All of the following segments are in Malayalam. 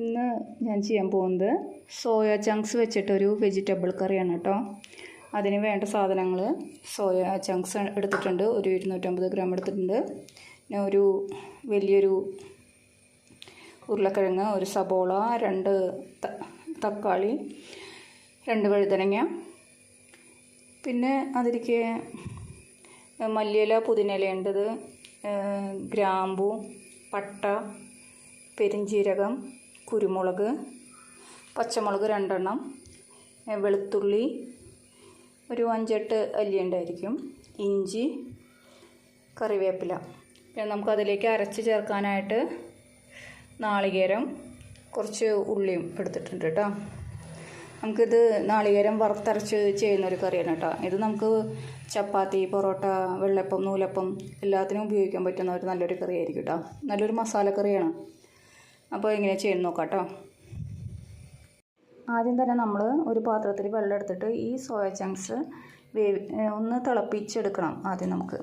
ഇന്ന് ഞാൻ ചെയ്യാൻ പോകുന്നത് സോയ ചങ്ക്സ് വെച്ചിട്ടൊരു വെജിറ്റബിൾ കറിയാണ് കേട്ടോ. അതിന് വേണ്ട സാധനങ്ങൾ സോയ ചങ്ക്സ് എടുത്തിട്ടുണ്ട്. ഒരു ഇരുന്നൂറ്റമ്പത് ഗ്രാം എടുത്തിട്ടുണ്ട്. പിന്നെ ഒരു വലിയൊരു ഉരുളക്കിഴങ്ങ് ഒരു സബോള രണ്ട് തക്കാളി രണ്ട് വഴുതനങ്ങ. പിന്നെ അതിലേക്ക് മല്ലിയില പുതിനയില ഉണ്ടത് ഗ്രാമ്പു പട്ട പെരിഞ്ജീരകം കുരുമുളക് പച്ചമുളക് രണ്ടെണ്ണം വെളുത്തുള്ളി ഒരു അഞ്ചെട്ട് അല്ലി ഉണ്ടായിരിക്കും ഇഞ്ചി കറിവേപ്പില. പിന്നെ നമുക്കതിലേക്ക് അരച്ച് ചേർക്കാനായിട്ട് നാളികേരം കുറച്ച് ഉള്ളിയും എടുത്തിട്ടുണ്ട് കേട്ടോ. നമുക്കിത് നാളികേരം വറുത്തരച്ച് ചെയ്യുന്ന ഒരു കറിയാണ് കേട്ടോ. ഇത് നമുക്ക് ചപ്പാത്തി പൊറോട്ട വെള്ളപ്പം നൂലപ്പം എല്ലാത്തിനും ഉപയോഗിക്കാൻ പറ്റുന്ന ഒരു നല്ലൊരു കറിയായിരിക്കും കേട്ടോ. നല്ലൊരു മസാല കറിയാണ് അപ്പോൾ ഇങ്ങനെ ചെയ്ത് നോക്കാം കേട്ടോ ആദ്യം തന്നെ നമ്മൾ ഒരു പാത്രത്തിൽ വെള്ളം എടുത്തിട്ട് ഈ സോയ ചങ്ക്സ് വേവി ഒന്ന് തിളപ്പിച്ചെടുക്കണം ആദ്യം നമുക്ക്.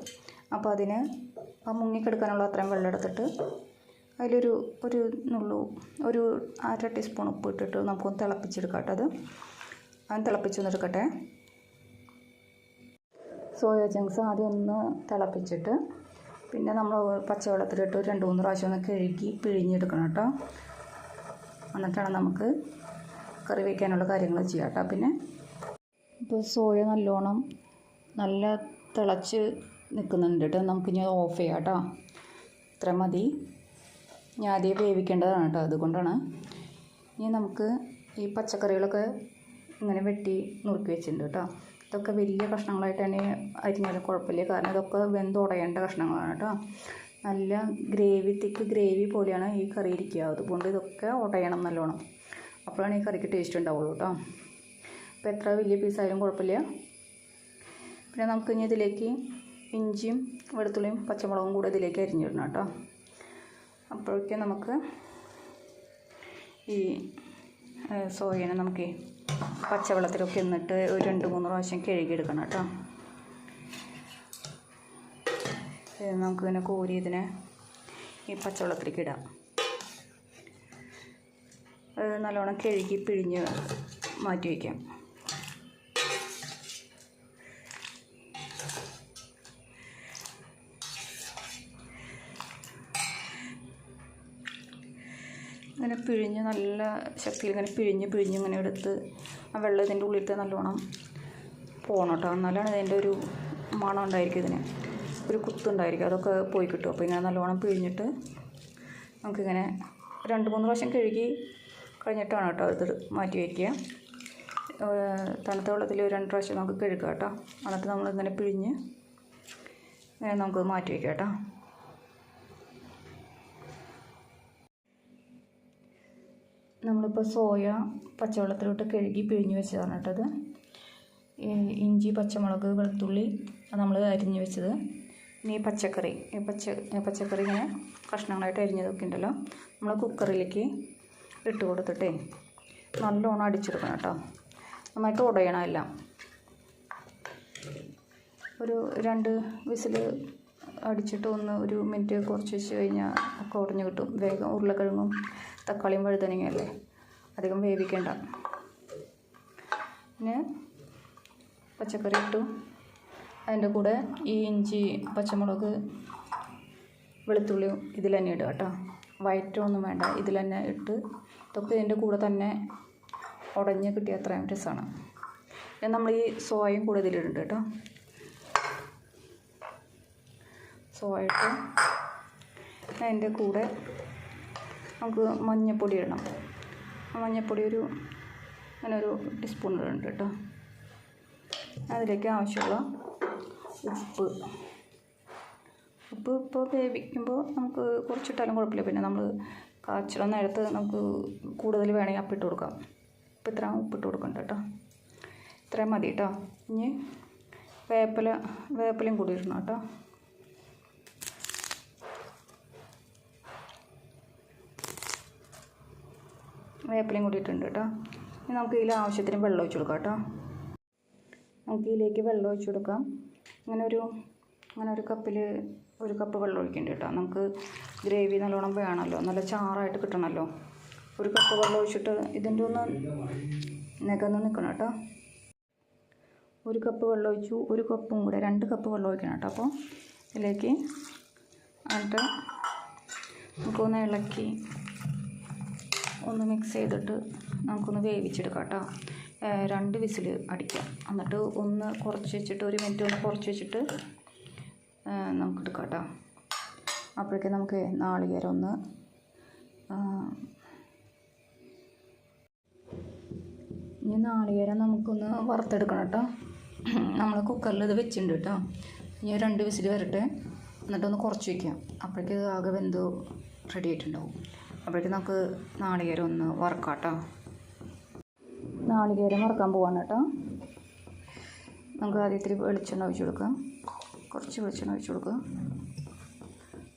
അപ്പോൾ അതിന് ആ മുങ്ങിക്കെടുക്കാനുള്ള അത്രയും വെള്ളം എടുത്തിട്ട് അതിലൊരു ഒരു നുള്ളു ഒരു അര ടീസ്പൂൺ ഉപ്പ് ഇട്ടിട്ട് നമുക്കൊന്ന് തിളപ്പിച്ചെടുക്കാം കേട്ടോ അത് അത് തിളപ്പിച്ചൊന്നെടുക്കട്ടെ സോയ ചങ്ക്സ് ആദ്യം ഒന്ന് തിളപ്പിച്ചിട്ട് പിന്നെ നമ്മൾ പച്ചവെള്ളത്തിലിട്ട് രണ്ട് മൂന്ന് പ്രാവശ്യം ഒന്ന് കഴുകി പിഴിഞ്ഞെടുക്കണം കേട്ടോ. എന്നിട്ടാണ് നമുക്ക് കറി വയ്ക്കാനുള്ള കാര്യങ്ങൾ ചെയ്യാം കേട്ടോ. പിന്നെ ഇപ്പോൾ സോയ നല്ലോണം നല്ല തിളച്ച് നിൽക്കുന്നുണ്ട് കേട്ടോ. നമുക്കിനി ഓഫ് ചെയ്യാം കേട്ടോ. ഇത്ര മതി. ഞാൻ ആദ്യം വേവിക്കേണ്ടതാണ് കേട്ടോ. അതുകൊണ്ടാണ് ഇനി നമുക്ക് ഈ പച്ചക്കറികളൊക്കെ ഇങ്ങനെ വെട്ടി നുറുക്കി വെച്ചിട്ടുണ്ട് കേട്ടോ. ഇതൊക്കെ വലിയ കഷ്ണങ്ങളായിട്ട് തന്നെ അരിഞ്ഞാലും കുഴപ്പമില്ല. കാരണം ഇതൊക്കെ വെന്തുടയേണ്ട കഷ്ണങ്ങളാണ് കേട്ടോ. നല്ല ഗ്രേവി തിക്ക് ഗ്രേവി പോലെയാണ് ഈ കറി ഇരിക്കുക. അതുകൊണ്ട് ഇതൊക്കെ ഉടയണം നല്ലോണം. അപ്പോഴാണ് ഈ കറിക്ക് ടേസ്റ്റ് ഉണ്ടാവുള്ളൂ കേട്ടോ. അപ്പോൾ എത്ര വലിയ പീസായാലും കുഴപ്പമില്ല. പിന്നെ നമുക്ക് ഇനി ഇതിലേക്ക് ഇഞ്ചിയും വെളുത്തുള്ളിയും പച്ചമുളകും കൂടെ ഇതിലേക്ക് അരിഞ്ഞിടണം കേട്ടോ. അപ്പോഴൊക്കെ നമുക്ക് ഈ സോയനെ നമുക്ക് പച്ചവെള്ളത്തിലൊക്കെ എന്നിട്ട് ഒരു രണ്ട് മൂന്ന് പ്രാവശ്യം കഴുകിയെടുക്കണം കേട്ടോ. ഇത് നമുക്ക് ഇങ്ങനെ കോരി ഇതിനെ ഈ പച്ചവെള്ളത്തിലേക്ക് ഇടാം. നല്ലോണം കഴുകി പിഴിഞ്ഞ് മാറ്റി വയ്ക്കാം. പിഴിഞ്ഞ് നല്ല ശക്തിയിൽ ഇങ്ങനെ പിഴിഞ്ഞ് പിഴിഞ്ഞ് ഇങ്ങനെ എടുത്ത് ആ വെള്ളം ഇതിന്റെ ഉള്ളിലത്തെ നല്ലോണം പോകണം കേട്ടോ. എന്നാലാണ് ഇതിന്റെ ഒരു മണം ഉണ്ടായിരിക്കും ഇതിന്. ഒരു കുത്തുണ്ടായിരിക്കും അതൊക്കെ പോയി കിട്ടും. അപ്പോൾ ഇങ്ങനെ നല്ലോണം പിഴിഞ്ഞിട്ട് നമുക്കിങ്ങനെ രണ്ട് മൂന്ന് പ്രാവശ്യം കഴുകി കഴിഞ്ഞിട്ടാണ് കേട്ടോ ഇത് മാറ്റി വയ്ക്കുക. തണുത്ത വെള്ളത്തിൽ രണ്ട് പ്രാവശ്യം നമുക്ക് കഴുകാം കേട്ടോ. എന്നിട്ട് നമ്മളിങ്ങനെ പിഴിഞ്ഞ് ഇങ്ങനെ നമുക്ക് മാറ്റി വയ്ക്കാം കേട്ടോ. നമ്മളിപ്പോൾ സോയ പച്ചവെള്ളത്തിലോട്ട് കഴുകി പിഴിഞ്ഞ് വെച്ചതാണ് കേട്ടത് ഇഞ്ചി പച്ചമുളക് വെളുത്തുള്ളി നമ്മൾ അരിഞ്ഞ് വെച്ചത്. ഇനി പച്ചക്കറി പച്ച പച്ചക്കറി ഇങ്ങനെ കഷ്ണങ്ങളായിട്ട് അരിഞ്ഞതൊക്കെ ഉണ്ടല്ലോ. നമ്മൾ കുക്കറിലേക്ക് ഇട്ട് കൊടുത്തിട്ടേ നല്ലോണം അടിച്ചെടുക്കണം കേട്ടോ. നന്നായിട്ട് ഉടയണം എല്ലാം. ഒരു രണ്ട് വിസിൽ അടിച്ചിട്ട് ഒന്ന് ഒരു മിനിറ്റ് കുറച്ച് വെച്ച് കഴിഞ്ഞാൽ ഒക്കെ ഉടഞ്ഞ് കിട്ടും. വേഗം ഉരുളക്കിഴങ്ങും തക്കാളിയും വഴുതനങ്ങയല്ലേ? അധികം വേവിക്കേണ്ട. പിന്നെ പച്ചക്കറി ഇട്ടു. അതിന്റെ കൂടെ ഈ ഇഞ്ചി പച്ചമുളക് വെളുത്തുള്ളി ഇതിൽ തന്നെ ഇടുക കേട്ടോ. വയറ്റൊന്നും വേണ്ട. ഇതിൽ തന്നെ ഇട്ട് ഇതൊക്കെ ഇതിന്റെ കൂടെ തന്നെ ഉടഞ്ഞ് കിട്ടിയ അത്രയും രസമാണ്. പിന്നെ നമ്മൾ ഈ സോയയും കൂടെ ഇതിലിടുന്നുണ്ട് കേട്ടോ. സോയ ഇട്ട് അതിന്റെ കൂടെ നമുക്ക് മഞ്ഞൾപ്പൊടി ഇടണം. മഞ്ഞൾപ്പൊടി ഒരു അങ്ങനെ ഒരു ടീസ്പൂൺ ഇടുന്നുണ്ട് കേട്ടോ. അതിലേക്ക് ആവശ്യമുള്ള ഉപ്പ്. ഉപ്പ് ഇപ്പോൾ വേവിക്കുമ്പോൾ നമുക്ക് കുറച്ചിട്ടാലും കുഴപ്പമില്ല. പിന്നെ നമ്മൾ കാച്ചിട നേരത്ത് നമുക്ക് കൂടുതൽ വേണമെങ്കിൽ അപ്പിട്ട് കൊടുക്കാം. ഇപ്പം ഇത്ര ഉപ്പിട്ട് കൊടുക്കണ്ട കേട്ടോ. ഇത്രയും മതി കേട്ടോ. ഇനി വേപ്പില വേപ്പിലയും കൂടി ഇടണം കേട്ടോ. വേപ്പിലയും കൂടി ഇട്ടിട്ടുണ്ട് കേട്ടോ. ഇനി നമുക്ക് ഇതിൽ ആവശ്യത്തിന് വെള്ളം ഒഴിച്ച് കൊടുക്കാം കേട്ടോ. നമുക്ക് ഇതിലേക്ക് വെള്ളം ഒഴിച്ച് കൊടുക്കാം. അങ്ങനെ ഒരു അങ്ങനെ ഒരു കപ്പിൽ ഒരു കപ്പ് വെള്ളം ഒഴിക്കേണ്ടി കേട്ടോ. നമുക്ക് ഗ്രേവി നല്ലോണം വേണമല്ലോ. നല്ല ചാറായിട്ട് കിട്ടണമല്ലോ. ഒരു കപ്പ് വെള്ളം ഒഴിച്ചിട്ട് ഇതിന്റെ ഒന്ന് നികന്ന് നിൽക്കണം കേട്ടോ. ഒരു കപ്പ് വെള്ളം ഒഴിച്ചു ഒരു കപ്പും കൂടെ രണ്ട് കപ്പ് വെള്ളം ഒഴിക്കണം കേട്ടോ. അപ്പോൾ ഇതിലേക്ക് എന്നിട്ട് നമുക്കൊന്ന് ഇളക്കി ഒന്ന് മിക്സ് ചെയ്തിട്ട് നമുക്കൊന്ന് വേവിച്ചെടുക്കാം കേട്ടോ. രണ്ട് വിസിൽ അടിക്കാം. എന്നിട്ട് ഒന്ന് കുറച്ച് വെച്ചിട്ട് ഒരു മിനിറ്റ് ഒന്ന് കുറച്ച് വെച്ചിട്ട് നമുക്ക് എടുക്കാം കേട്ടോ. അപ്പോഴേക്കും നമുക്ക് നാളികേരം ഒന്ന് ഇനി നാളികേരം നമുക്കൊന്ന് വറുത്തെടുക്കണം കേട്ടോ. നമ്മൾ കുക്കറിൽ ഇത് വെച്ചിട്ടുണ്ട് കേട്ടോ. ഇനി രണ്ട് വിസിൽ വരട്ടെ. എന്നിട്ടൊന്ന് കുറച്ച് വയ്ക്കാം അപ്പോഴേക്കും ആകെ വെന്ത് റെഡി ആയിട്ടുണ്ടാവും. അപ്പോഴേക്ക് നമുക്ക് നാളികേരം ഒന്ന് വറക്കാം കേട്ടോ നാളികേരം വറക്കാൻ പോവാണ് കേട്ടോ. നമുക്ക് ആദ്യം ഇത്തിരി വെളിച്ചെണ്ണ ഒഴിച്ചു കൊടുക്കാം കുറച്ച് വെളിച്ചെണ്ണ ഒഴിച്ചു കൊടുക്കുക.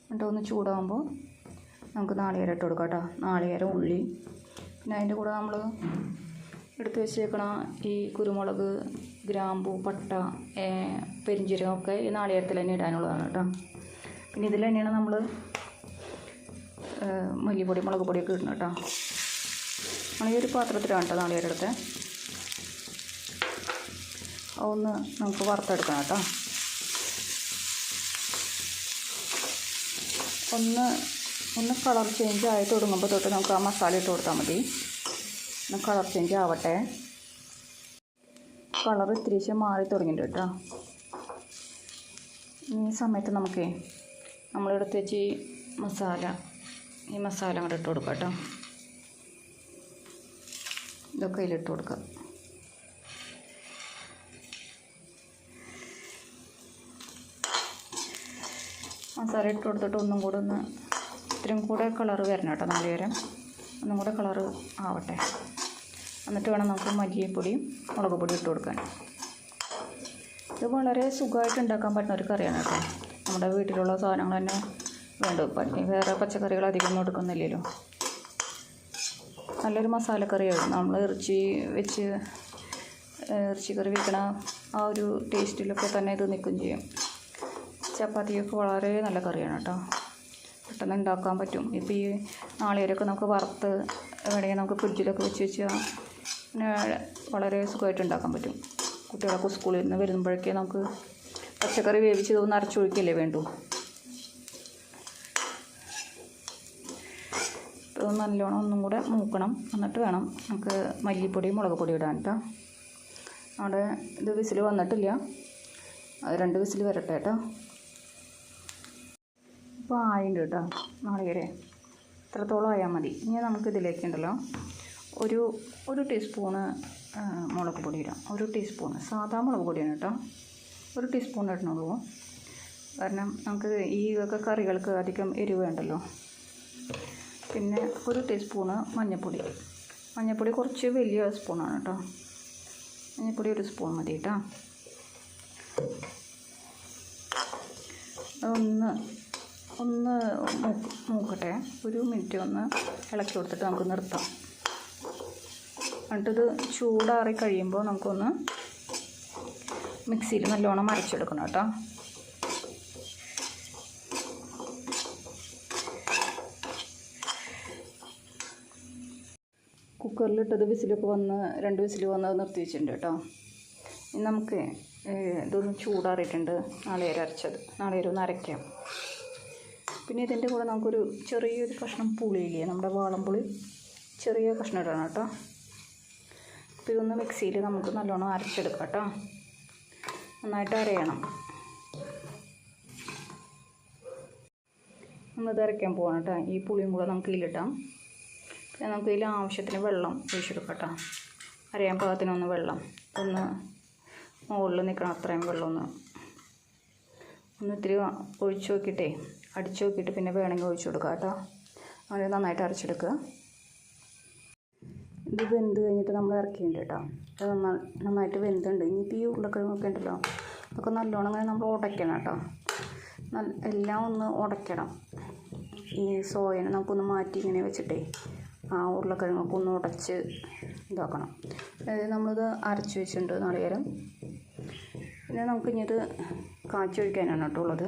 എന്നിട്ട് ഒന്ന് ചൂടാകുമ്പോൾ നമുക്ക് നാളികേരം ഇട്ട് കൊടുക്കാം കേട്ടോ. നാളികേരം ഉള്ളി. പിന്നെ അതിന്റെ കൂടെ നമ്മൾ എടുത്ത് വെച്ചേക്കണ ഈ കുരുമുളക് ഗ്രാമ്പു പട്ട പെരിഞ്ചീരകം ഒക്കെ ഈ നാളികേരത്തിൽ തന്നെ ഇടാനുള്ളതാണ് കേട്ടോ. പിന്നെ ഇതിൽ തന്നെയാണ് നമ്മൾ മല്ലിപ്പൊടി മുളക് പൊടിയൊക്കെ ഇടണം കേട്ടോ. നമ്മൾ ഈ ഒരു പാത്രത്തിലാണ് കേട്ടോ നാളികേരം എടുത്തത് അതൊന്ന് നമുക്ക് വറുത്തെടുക്കണം കേട്ടോ. ഒന്ന് ഒന്ന് കളർ ചേഞ്ച് ആയി തുടങ്ങുമ്പോൾ തൊട്ട് നമുക്ക് ആ മസാല ഇട്ട് കൊടുത്താൽ മതി. ഒന്ന് കളർ ചേഞ്ച് ആവട്ടെ. കളർ ഇത്തിരിശം മാറി തുടങ്ങിയിട്ടുണ്ട് കേട്ടോ. ഈ സമയത്ത് നമുക്കേ നമ്മളെടുത്ത് വെച്ച് മസാല ഈ മസാല അങ്ങോട്ട് ഇട്ട് കൊടുക്കാം കേട്ടോ. ഇതൊക്കെ ഇതിലിട്ട് കൊടുക്കാം. മസാല ഇട്ട് കൊടുത്തിട്ട് ഒന്നും കൂടെ ഒന്ന് ഇത്രയും കൂടെ കളറ് വരണം കേട്ടോ നാളികേരം ഒന്നും കൂടെ കളറ് ആവട്ടെ. എന്നിട്ട് വേണം നമുക്ക് മല്ലിപ്പൊടിയും മുളക് പൊടിയും ഇട്ട് കൊടുക്കാൻ. ഇത് വളരെ സുഖമായിട്ട് ഉണ്ടാക്കാൻ പറ്റുന്ന ഒരു കറിയാണ് കേട്ടോ. നമ്മുടെ വീട്ടിലുള്ള സാധനങ്ങൾ തന്നെ വേണ്ടു പട്ടി വേറെ പച്ചക്കറികൾ അധികം എടുക്കുന്നില്ലല്ലോ. നല്ലൊരു മസാലക്കറിയാണ് നമ്മൾ ഇറച്ചി വെച്ച് ഇറച്ചിക്കറി വെക്കണ ആ ഒരു ടേസ്റ്റിലൊക്കെ തന്നെ ഇത് നിൽക്കുകയും ചെയ്യും. ചപ്പാത്തിയൊക്കെ വളരെ നല്ല കറിയാണ് കേട്ടോ. പെട്ടെന്ന് ഉണ്ടാക്കാൻ പറ്റും. ഇപ്പോൾ ഈ നാളികേരമൊക്കെ നമുക്ക് വറുത്ത് വേണമെങ്കിൽ നമുക്ക് ഫ്രിഡ്ജിലൊക്കെ വെച്ച് വെച്ചാൽ വളരെ സുഖമായിട്ട് ഉണ്ടാക്കാൻ പറ്റും. കുട്ടികളൊക്കെ സ്കൂളിൽ നിന്ന് വരുമ്പോഴേക്കേ നമുക്ക് പച്ചക്കറി വേവിച്ച് ഇതൊന്ന് അരച്ചൊഴിക്കല്ലേ വേണ്ടൂ? നല്ലോണം ഒന്നും കൂടെ മൂക്കണം. എന്നിട്ട് വേണം നമുക്ക് മല്ലിപ്പൊടി മുളക് പൊടി ഇടാൻ കേട്ടോ അവിടെ ഇത് വിസിൽ വന്നിട്ടില്ല. രണ്ട് വിസിൽ വരട്ടെ കേട്ടോ ഇപ്പോൾ ആയിണ്ട് കേട്ടോ നാളികേരെ. ഇത്രത്തോളം ആയാൽ മതി. ഇനി നമുക്ക് ഇതിലേക്ക് ഉണ്ടല്ലോ ഒരു ഒരു ടീസ്പൂണ് മുളക് പൊടി ഇടാം. ഒരു ടീസ്പൂണ്. സാധാ മുളക് പൊടിയാണ് കേട്ടോ ഒരു ടീസ്പൂൺ ഇടണുള്ളൂ. കാരണം നമുക്ക് ഈ ഒക്കെ കറികൾക്ക് അധികം എരിവ് വേണ്ടല്ലോ. പിന്നെ ഒരു ടീസ്പൂണ് മഞ്ഞൾപ്പൊടി മഞ്ഞൾപ്പൊടി കുറച്ച് വലിയ സ്പൂണാണ് കേട്ടോ മഞ്ഞൾപ്പൊടി ഒരു സ്പൂൺ മതി കേട്ടോ ഒന്ന് ഒന്ന് നോക്കട്ടെ ഒരു മിനിറ്റ് ഒന്ന് ഇളക്കി കൊടുത്തിട്ട് നമുക്ക് നിർത്താം. എന്നിട്ടിത് ചൂടാറി കഴിയുമ്പോൾ നമുക്കൊന്ന് മിക്സിയിൽ നല്ലോണം അരച്ചെടുക്കണം കേട്ടോ കുക്കറിലിട്ടത് വിസിലൊക്കെ വന്ന് രണ്ട് വിസിൽ വന്ന് അത് നിർത്തി വെച്ചിട്ടുണ്ട് കേട്ടോ. ഇനി നമുക്ക് ഇതൊന്ന് ചൂടാറിയിട്ടുണ്ട്. നാളികേരം അരച്ചത്. നാളികേരം ഒന്ന് അരയ്ക്കാം പിന്നെ ഇതിന്റെ കൂടെ നമുക്കൊരു ചെറിയൊരു കഷ്ണം പുളിയില്ലേ നമ്മുടെ വാളംപുളി ചെറിയ കഷ്ണം ഇടണം കേട്ടോ. അപ്പോൾ ഇതൊന്ന് മിക്സിയിൽ നമുക്ക് നല്ലോണം അരച്ചെടുക്കാം കേട്ടോ. നന്നായിട്ട് അരയണം. നമ്മളിത് അരയ്ക്കാൻ പോകണം കേട്ടോ. ഈ പുളിയും കൂടെ നമുക്ക് ഇതിലിട്ടാം പിന്നെ നമുക്ക് ഇതിൽ ആവശ്യത്തിന് വെള്ളം ഒഴിച്ചെടുക്കാം അറിയാൻ പാകത്തിനൊന്ന് വെള്ളം. ഒന്ന് മുകളിൽ നിൽക്കണം അത്രയും വെള്ളം ഒന്ന്. ഒന്ന് ഇത്തിരി ഒഴിച്ചു നോക്കിയിട്ടേ അടിച്ചു നോക്കിയിട്ട് പിന്നെ വേണമെങ്കിൽ ഒഴിച്ചു കൊടുക്കുക കേട്ടോ. അങ്ങനെ നന്നായിട്ട് അരച്ചെടുക്കുക. ഇത് വെന്ത് കഴിഞ്ഞിട്ട് നമ്മൾ ഇറക്കിയിട്ടുണ്ട് കേട്ടോ. നന്നായിട്ട് വെന്തുണ്ട്. ഇനിയിപ്പോൾ ഈ ഉരുളക്കിഴങ്ങൊക്കെ ഉണ്ടല്ലോ അതൊക്കെ നല്ലോണം അങ്ങനെ നമ്മൾ ഉടയ്ക്കണം കേട്ടോ. എല്ലാം ഒന്ന് ഉടയ്ക്കണം. ഈ സോയനെ നമുക്കൊന്ന് മാറ്റി ഇങ്ങനെ വെച്ചിട്ടേ ആ ഉരുളക്കിഴങ്ങൊക്കെ ഒന്ന് ഉടച്ച് ഇതാക്കണം. അതായത് നമ്മളിത് അരച്ച് വെച്ചിട്ടുണ്ട് നാളികേരം. പിന്നെ നമുക്ക് ഇനി ഇത് കാച്ചി ഒഴിക്കാനാണ് കേട്ടോ ഉള്ളത്.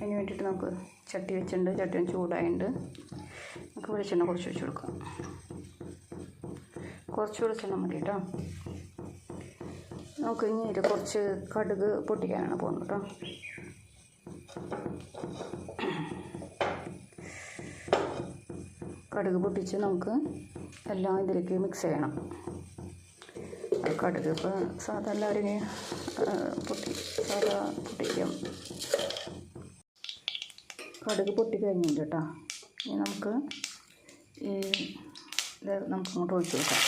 അതിന് വേണ്ടിയിട്ട് നമുക്ക് ചട്ടി വെച്ചിട്ടുണ്ട്. ചട്ടി ചൂടായിട്ടുണ്ട് നമുക്ക് വെളിച്ചെണ്ണ കുറച്ച് വെച്ച് കൊടുക്കാം. കുറച്ച് വെളിച്ചെണ്ണ മതി കേട്ടോ. നമുക്ക് ഇനി കുറച്ച് കടുക് പൊട്ടിക്കാനാണ് പോകുന്നത് കേട്ടോ. കടുക് പൊട്ടിച്ച് നമുക്ക് എല്ലാം ഇതിലേക്ക് മിക്സ് ചെയ്യണം. കടുക് ഇപ്പോൾ സാധാ എല്ലാവരും പൊട്ടി സാധാ പൊട്ടിക്കും. കടുക് പൊട്ടി കഴിഞ്ഞിട്ട് കേട്ടോ. ഇനി നമുക്ക് ഈ ഇത് നമുക്ക് അങ്ങോട്ട് ഒഴിച്ച് കൊടുക്കാം.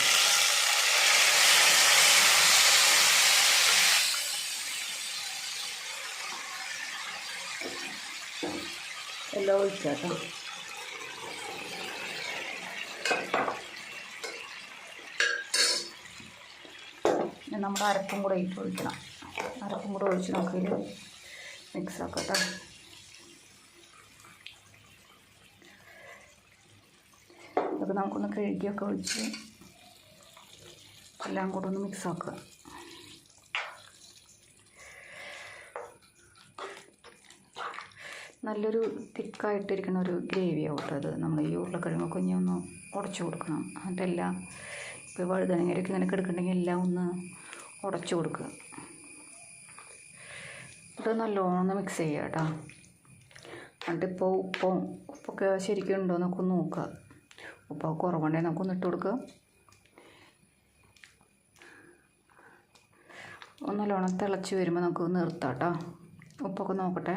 എല്ലാം ഒഴിച്ചാട്ടോ. ഇനി നമ്മുടെ അരപ്പും കൂടെ ഇട്ട് ഒഴിക്കണം. അരപ്പും കൂടെ ഒഴിച്ച് നമുക്കിത് മിക്സ് ആക്കാം കേട്ടോ. അതൊക്കെ നമുക്കൊന്ന് കഴുകിയൊക്കെ ഒഴിച്ച് എല്ലാം കൂടെ ഒന്ന് മിക്സ് ആക്കുക നല്ലൊരു തിക്കായിട്ടിരിക്കുന്ന ഒരു ഗ്രേവി ആവട്ടെ അത്. നമ്മൾ ഈ ഉരുളക്കിഴങ്ങ് കുഞ്ഞൊന്ന് ഉടച്ചു കൊടുക്കണം. എന്നിട്ടെല്ലാം ഇപ്പോൾ വഴുതനങ്ങരൊക്കെ ഇങ്ങനെ കിടക്കുന്നുണ്ടെങ്കിൽ എല്ലാം ഒന്ന് ഉടച്ചു കൊടുക്കുക. ഇത് നല്ലോണം മിക്സ് ചെയ്യുക കേട്ടോ. എന്നിട്ട് ഇപ്പോൾ ഉപ്പും ഉപ്പൊക്കെ ശരിക്കും ഉണ്ടോ എന്നൊക്കെ നോക്കുക. ഉപ്പൊക്കെ കുറവുണ്ടെങ്കിൽ നമുക്കൊന്ന് ഇട്ട് കൊടുക്കുക. ഒന്ന് നല്ലോണം തിളച്ച് വരുമ്പോൾ നമുക്ക് നിർത്താം കേട്ടോ. ഉപ്പൊക്കെ നോക്കട്ടെ.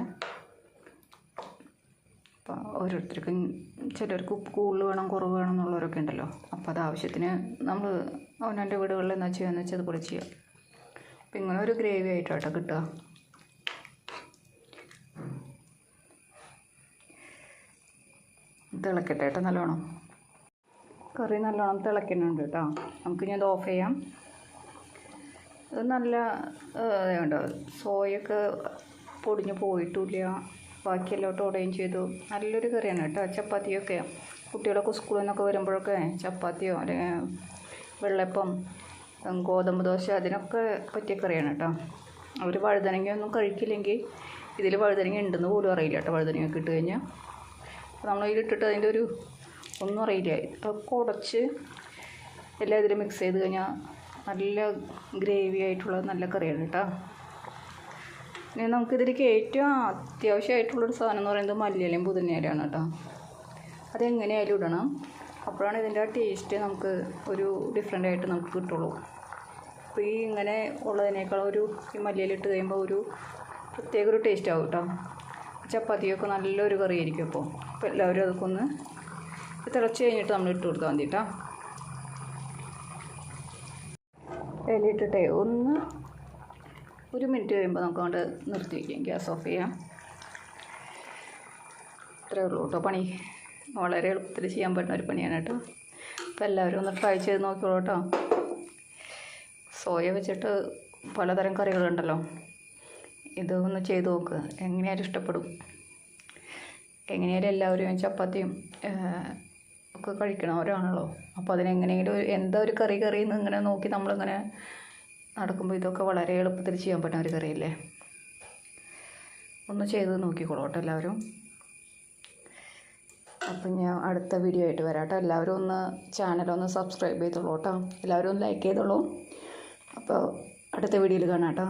അപ്പോൾ ഓരോരുത്തർക്കും ചിലർക്ക് ഉപ്പ് കൂടുതൽ വേണം കുറവ് വേണം എന്നുള്ളവരൊക്കെ ഉണ്ടല്ലോ. അപ്പോൾ അത് ആവശ്യത്തിന് നമ്മൾ അവനവന്റെ വീടുകളിൽ എന്താ ചെയ്യുകയെന്ന് വെച്ചാൽ അതുപോലെ ചെയ്യാം അപ്പം ഇങ്ങനെ ഒരു ഗ്രേവി ആയിട്ടാട്ടോ കിട്ടുക. തിളക്കട്ടെ കേട്ടോ നല്ലോണം. കറി നല്ലോണം തിളക്കുന്നുണ്ട് കേട്ടോ. നമുക്ക് ഇനി അത് ഓഫ് ചെയ്യാം. ഇത് നല്ല ഉണ്ടോ സോയൊക്കെ പൊടിഞ്ഞ് പോയിട്ടില്ല. ബാക്കിയെല്ലാം ഓടുകയും ചെയ്തു. നല്ലൊരു കറിയാണ് കേട്ടോ. ചപ്പാത്തിയൊക്കെ. കുട്ടികളൊക്കെ സ്കൂളിൽ നിന്നൊക്കെ വരുമ്പോഴൊക്കെ ചപ്പാത്തിയോ അല്ലെങ്കിൽ വെള്ളപ്പം ഗോതമ്പ് ദോശ അതിനൊക്കെ പറ്റിയ കറിയാണ് കേട്ടോ. അവർ വഴുതനങ്ങ ഒന്നും കഴിക്കില്ലെങ്കിൽ ഇതിൽ വഴുതനങ്ങ ഉണ്ടെന്ന് പോലും അറിയില്ല കേട്ടോ വഴുതനങ്ങ ഇട്ട് കഴിഞ്ഞാൽ നമ്മൾ ഇതിലിട്ടിട്ട് അതിന്റെ ഒരു ഒന്നും അറിയില്ല. അത് കുടച്ച് എല്ലാം ഇതിൽ മിക്സ് ചെയ്ത് കഴിഞ്ഞാൽ നല്ല ഗ്രേവി ആയിട്ടുള്ള നല്ല കറിയാണ് കേട്ടോ. ഇനി നമുക്കിതിലേക്ക് ഏറ്റവും അത്യാവശ്യമായിട്ടുള്ളൊരു സാധനം എന്ന് പറയുന്നത് മല്ലിയിലയും പുതിനയിലയാണ് കേട്ടോ. അതെങ്ങനെയായാലും ഇടണം. അപ്പോഴാണ് ഇതിന്റെ ആ ടേസ്റ്റ് നമുക്ക് ഒരു ഡിഫറെന്റ് ആയിട്ട് നമുക്ക് കിട്ടുള്ളൂ. ഈ ഇങ്ങനെ ഉള്ളതിനേക്കാൾ ഒരു ഈ മല്ലിയിലിട്ട് കഴിയുമ്പോൾ ഒരു പ്രത്യേക ഒരു ടേസ്റ്റ് ആവും കേട്ടോ ചപ്പാത്തിയൊക്കെ നല്ലൊരു കറിയായിരിക്കും അപ്പോൾ അപ്പോൾ എല്ലാവരും അതൊക്കെ ഒന്ന് തിളച്ച് കഴിഞ്ഞിട്ട് നമ്മൾ ഇട്ട് കൊടുത്താൽ മതി കേട്ടോ ഇലയിട്ടിട്ടേ ഒന്ന് ഒരു മിനിറ്റ് കഴിയുമ്പോൾ നമുക്ക് അങ്ങോട്ട് നിർത്തി വയ്ക്കാം ഗ്യാസ് ഓഫ് ചെയ്യാം. ഇത്രയേ ഉള്ളൂ കേട്ടോ പണി. വളരെ എളുപ്പത്തിൽ ചെയ്യാൻ പറ്റുന്ന ഒരു പണിയാണ് കേട്ടോ അപ്പോൾ എല്ലാവരും ഒന്ന് ട്രൈ ചെയ്ത് നോക്കിക്കോളൂ കേട്ടോ സോയ വെച്ചിട്ട് പലതരം കറികളുണ്ടല്ലോ. ഇത് ഒന്ന് ചെയ്ത് നോക്കുക എങ്ങനെയായാലും ഇഷ്ടപ്പെടും. എങ്ങനെയായാലും എല്ലാവരും ചപ്പാത്തിയും ഒക്കെ കഴിക്കണവരാണല്ലോ അപ്പോൾ അതിനെങ്ങനെയെങ്കിലും എന്താ ഒരു കറി കറി എന്ന് ഇങ്ങനെ നോക്കി നമ്മളിങ്ങനെ നടക്കുമ്പോൾ ഇതൊക്കെ വളരെ എളുപ്പത്തിൽ ചെയ്യാൻ പറ്റുന്ന ഒരു കറിയല്ലേ? ഒന്ന് ചെയ്ത് നോക്കിക്കോളൂ കേട്ടോ എല്ലാവരും. അപ്പം ഞാൻ അടുത്ത വീഡിയോ ആയിട്ട് വരാം കേട്ടോ. എല്ലാവരും ഒന്ന് ചാനലൊന്ന് സബ്സ്ക്രൈബ് ചെയ്തോളൂ കേട്ടോ. എല്ലാവരും ഒന്ന് ലൈക്ക് ചെയ്തോളൂ. അപ്പോൾ അടുത്ത വീഡിയോയിൽ കാണാം കേട്ടോ.